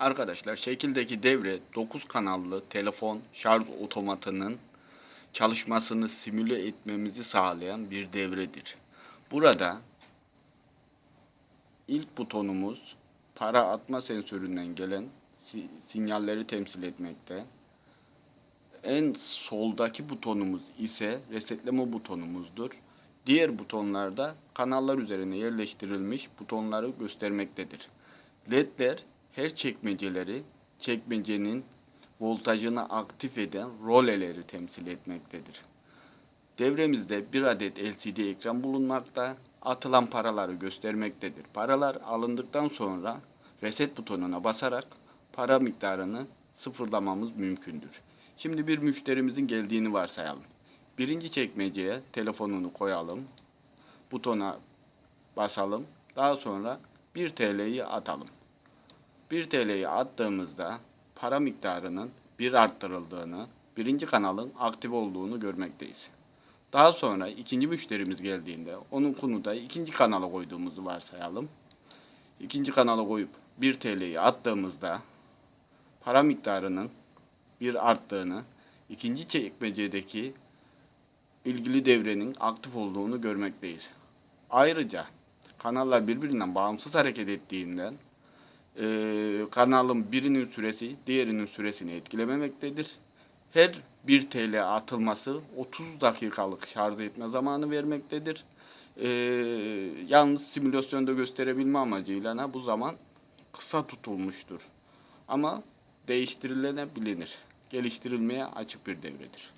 Arkadaşlar şekildeki devre 9 kanallı telefon şarj otomatının çalışmasını simüle etmemizi sağlayan bir devredir. Burada ilk butonumuz para atma sensöründen gelen si- sinyalleri temsil etmekte. En soldaki butonumuz ise resetleme butonumuzdur. Diğer butonlarda kanallar üzerine yerleştirilmiş butonları göstermektedir. LED'ler her çekmeceleri çekmecenin voltajını aktif eden roleleri temsil etmektedir. Devremizde bir adet LCD ekran bulunmakta. Atılan paraları göstermektedir. Paralar alındıktan sonra reset butonuna basarak para miktarını sıfırlamamız mümkündür. Şimdi bir müşterimizin geldiğini varsayalım. Birinci çekmeceye telefonunu koyalım. Butona basalım. Daha sonra 1 TL'yi atalım. 1 TL'yi attığımızda para miktarının bir arttırıldığını, birinci kanalın aktif olduğunu görmekteyiz. Daha sonra ikinci müşterimiz geldiğinde onun konuda ikinci kanala koyduğumuzu varsayalım. İkinci kanala koyup 1 TL'yi attığımızda para miktarının bir arttığını, ikinci çekmecedeki ilgili devrenin aktif olduğunu görmekteyiz. Ayrıca kanallar birbirinden bağımsız hareket ettiğinden eee, kanalın birinin süresi diğerinin süresini etkilememektedir. Her 1 TL atılması 30 dakikalık şarj etme zamanı vermektedir. Eee, yalnız simülasyonda gösterebilme amacıyla bu zaman kısa tutulmuştur. Ama değiştirilebilir. Geliştirilmeye açık bir devredir.